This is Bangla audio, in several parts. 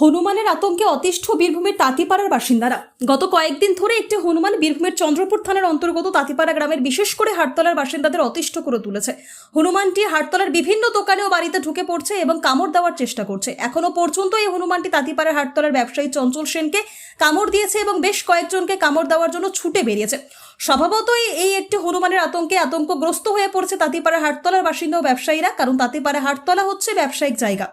হনুমানের আতঙ্কে অতিষ্ঠ বীরভূমের তাঁতিপাড়ার বাসিন্দারা। গত কয়েকদিন ধরে একটি হনুমান বীরভূমের চন্দ্রপুর থানার অন্তর্গত তাঁতিপাড়া গ্রামের বিশেষ করে হাটতলার বাসিন্দাদের অতিষ্ঠ করে তুলেছে। হনুমানটি হাটতলার বিভিন্ন দোকানে ও বাড়িতে ঢুকে পড়ছে এবং কামড় দেওয়ার চেষ্টা করছে। এখনও পর্যন্ত এই হনুমানটি তাঁতিপাড়ার হাটতলার ব্যবসায়ী চঞ্চল সেনকে কামড় দিয়েছে এবং বেশ কয়েকজনকে কামড় দেওয়ার জন্য ছুটে বেরিয়েছে। স্বভাবতই এই একটি হনুমানের আতঙ্কে আতঙ্কগ্রস্ত হয়ে পড়ছে তাঁতিপাড়া হাটতলার বাসিন্দা ব্যবসায়ীরা, কারণ তাঁতিপাড়া হাটতলা হচ্ছে ব্যবসায়িক জায়গা,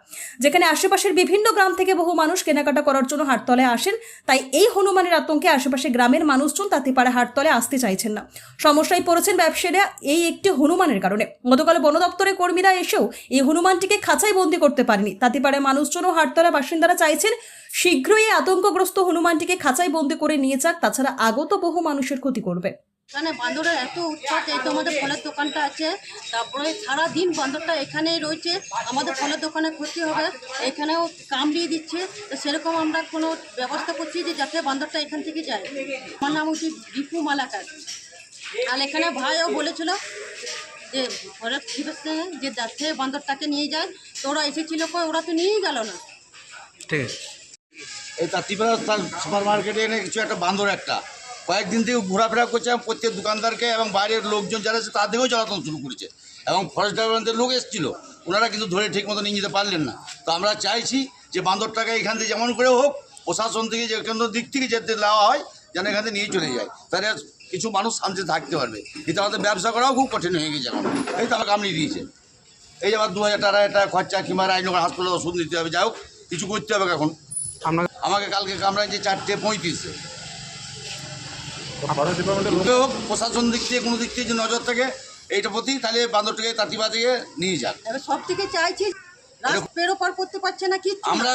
যেখানে আশেপাশের বিভিন্ন গ্রাম থেকে বহু মানুষ কেনাকাটা করার জন্য হাটতলায় আসেন। তাই এই হনুমানের আতঙ্কে আশেপাশে গ্রামের মানুষজন তাঁতিপাড়া হাটতলায় আসতে চাইছেন না। সমস্যায় পড়েছেন ব্যবসায়ীরা এই একটি হনুমানের কারণে। গতকাল বন দপ্তরের কর্মীরা এসেও এই হনুমানটিকে খাঁচাই বন্দি করতে পারেনি। তাঁতিপাড়ায় মানুষজন ও হাটতলা বাসিন্দারা চাইছেন শীঘ্রই এই আতঙ্কগ্রস্ত হনুমানটিকে খাঁচাই বন্দি করে নিয়ে যাক তাছাড়া আগত বহু মানুষের ক্ষতি করবে। এখানে বান্দরের এত উৎপাত এই তো আমাদের ফলের দোকানটা আছে তারপরে সারাদিন বান্দরটা এখানেই রয়েছে আমাদের ফলের দোকানে ক্ষতি হবে এখানেও কামড়িয়ে দিচ্ছে তো সেরকম আমরা কোনো ব্যবস্থা করছি যে যাতে বান্দরটা এখান থেকে যায়। আমার নাম হচ্ছে দীপু মালাকার। আর এখানে ভাইও বলেছিল যে ডিপার্টমেন্টে যে যাতে বান্দরটাকে নিয়ে যায় তো ওরা এসেছিল কই ওরা তো নিয়েই গেল না। ঠিক আছে। এই তার তাঁতিপাড়া সুপার মার্কেটে এনে কিছু একটা বান্দর একটা। কয়েকদিন থেকে ঘোরাফেরা করছে এবং প্রত্যেক দোকানদারকে এবং বাইরের লোকজন যারা আছে তাদেরকেও জ্বালাতন শুরু করেছে। এবং ফরেস্ট ডিপার্টমেন্টের লোক এসেছিল। ওনারা কিন্তু ধরে ঠিক মতো নিয়ে যেতে পারলেন না। তো আমরা চাইছি যে বান্দরটাকে এখান থেকে যেমন করে হোক, প্রশাসন থেকে যে কোনো দিক থেকে যেতে দেওয়া হয়, যেন এখান থেকে নিয়ে চলে যায়। তাহলে কিছু মানুষ শান্তিতে থাকতে পারবে। কিন্তু আমাদের ব্যবসা করাও খুব কঠিন হয়ে গেছে এখন। এই তো আমাকে কামড়িয়ে দিয়েছে। এই যে আবার দু হাজার টাকা একটা খরচা কিংবা রাজনগর হাসপাতালে ওষুধ নিতে হবে, যাই হোক, কিছু করতে হবে এখন। আমাকে কালকে কামড়াইছে চারটে পঁয়ত্রিশে। হোক প্রশাসন দিক থেকে কোনো দিক থেকে যে নজর থাকে এইটার প্রতি তাহলে বান্দরটাকে তাঁতিবাদিকে নিয়ে যাক সব থেকে চাইছি রাস্তা পেরো পার করতে পারছে না কি আমরা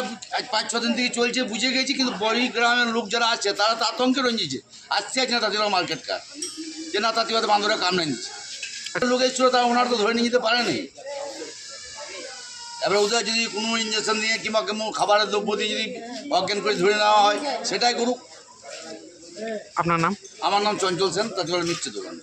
পাঁচ ছ দিন থেকে চলছে বুঝে গেছি কিন্তু বড়ি গ্রামের লোক যারা আছে তারা তো আতঙ্কে রঞ্জিছে। আসছে আছে না তাঁতিবাদ মার্কেটটা যে না তাঁতিবাদে বান্দরে কামড়ে নিচ্ছে। একটা লোক এসেছিল তারা ওনারা তো ধরে নিয়ে যেতে পারেনি। এবার ওদের যদি কোনো ইঞ্জেকশন দিয়ে কিংবা কোনো খাবারের দ্রব্য দিয়ে যদি অজ্ঞান করে ধরে নেওয়া হয় সেটাই করুক। আপনার নাম? আমার নাম চঞ্চল সেন তাছাড়া মিষ্টি দোকান।